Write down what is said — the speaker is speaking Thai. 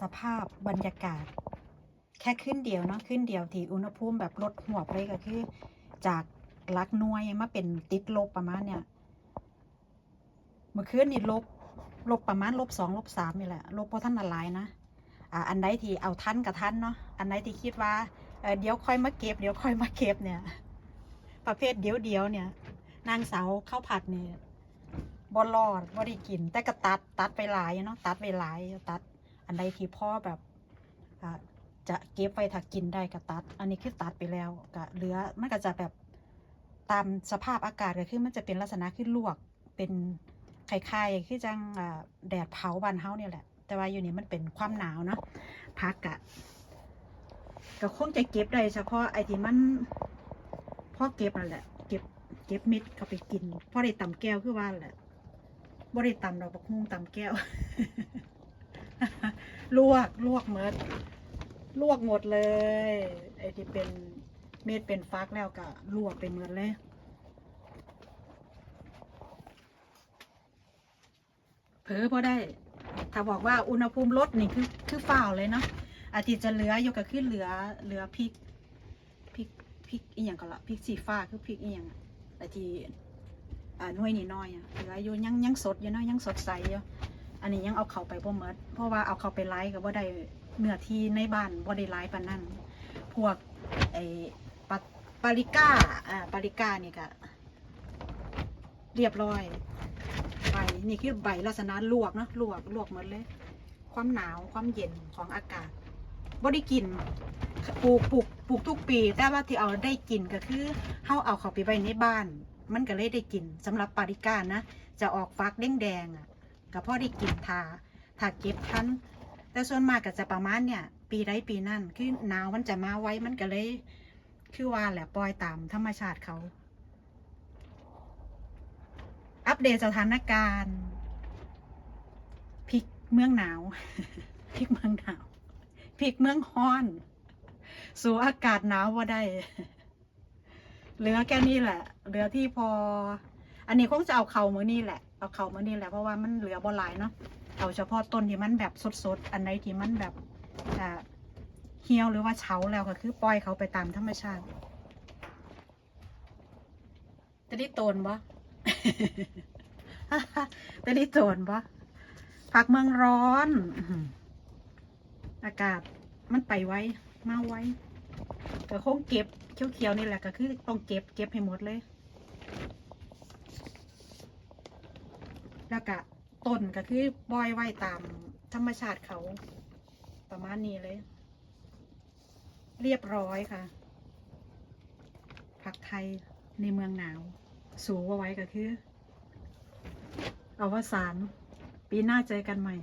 สภาพบรรยากาศ แค่ขึ้นเดียวเนาะขึ้นเดียวที่อุณหภูมิแบบลดหัวบเลยก็คือ จากลักน่วยมาเป็นติดลบประมาณเนี่ยเมื่อคืนนี่ลบลบประมาณลบสองลบสามนี่แหละลบเพราะท่านอะไรนะอ่าอันใดที่เอาทันกับทันเนาะอันใดที่คิดว่าเเดี๋ยวค่อยมาเก็บเดี๋ยวค่อยมาเก็บเนี่ย ประเภทเดี๋ยวเดียวเนี่ย นางสาวข้าวผัดเนี่ยบอลอดบ่ได้กิน แต่ก็ตัดตัดไปหลายเนาะตัดไปหลายตัด อันใดที่พ่อแบบจะเก็บไว้ถ้ากินได้ก็ตัด อันนี้คือตัดไปแล้วก็เหลือมันก็จะแบบตามสภาพอากาศก็คือมันจะเป็นลักษณะคือลวกเป็นไข่ๆคือจังแดดเผาบานเฮาเนี่ยแหละ แต่ว่าอยู่นี่มันเป็นความหนาวเนาะพักกะก็คงจะเก็บได้เฉพาะไอ้ที่มันพ่อเก็บนั่นแหละ เก็บเก็บเม็ดเข้าไปกินพ่อได้ตำแก้วคือว่าแหละบ่ได้ตำดอกบักฮุ่งตำแก้ว ลวกลวกเมดลวกหมดเลย ไอ้ที่เป็นเม็ดเป็นฟักแล้วก็ลวกไปหมดเลยเผลอพอได้ ถ้าบอกว่าอุณหภูมิลดนี่คือคือฝ้าวเลยเนาะอาทิตย์จะเหลืออยู่ก็คือเหลือเหลือพริกพริกพริกอีหยังก็ละพริกสีฟ้าคือพริกอีหยังอะแต่ที่อ่าหน่วยนี่น้อยอะเหลืออยู่ยังยังสดอยู่เนาะยังสดใสอยู่ อันนี้ยังเอาเขาไปบ่หมดเพราะว่าเอาเขาไปไล่ก็บ่ได้เนื้อที่ในบ้านบ่ได้ไล่ปานนั้นพวกไอ้ปาปาริก้าอ่าปาริก้านี่ก็เรียบร้อยใบนี่คือใบลักษณะลวกเนะลวกลวกหมดเลย ความหนาวความเย็นของอากาศบ่ได้กินปลูกปลูกปลูกทุกปี แต่ว่าที่เอาได้กินก็คือเฮาเอาเขาไปไว้ในบ้าน มันก็เลยได้กินสำหรับปาริก้านะจะออกฟักแดงแดงๆอะ ก็พอได้กินทาถ้าเก็บทันแต่ส่วนมากก็จะประมาณเนี่ย ปีใดปีนั่นคือหนาวมันจะมาไว้มันก็เลย คือว่าแหละปล่อยตามธรรมชาติเขา อัปเดตสถานการณ์พริกเมืองหนาวพริกเมืองหนาวพริกเมืองฮ้อน สู่อากาศหนาวว่าได้เหลือแค่นี้แหละ เหลือที่พอ อันนี้คงจะเอาเขามือนี่แหละ เอาเขามือนี่แหละเพราะว่ามันเหลือบ่หลายเนาะ เอาเฉพาะต้นที่มันแบบสดๆ อันไหนที่มันแบบอ่าเหี่ยวหรือว่าเฉาแล้วก็คือปล่อยเขาไปตามธรรมชาติ จะได้โตนบ่จะได้โตนบ่ผักเมืองร้อนอื้อหืออากาศมันไปไว้มาไว้ก็คงเก็บเขียวๆนี่แหละก็คือต้องเก็บเก็บให้หมดเลย แล้วก็ต้นก็คือปล่อยไว้ตามธรรมชาติเขา ประมาณนี้เลย เรียบร้อยค่ะ ผักไทยในเมืองหนาว สูงเอาไว้ก็คืออวสานปีหน้าเจอกันใหม่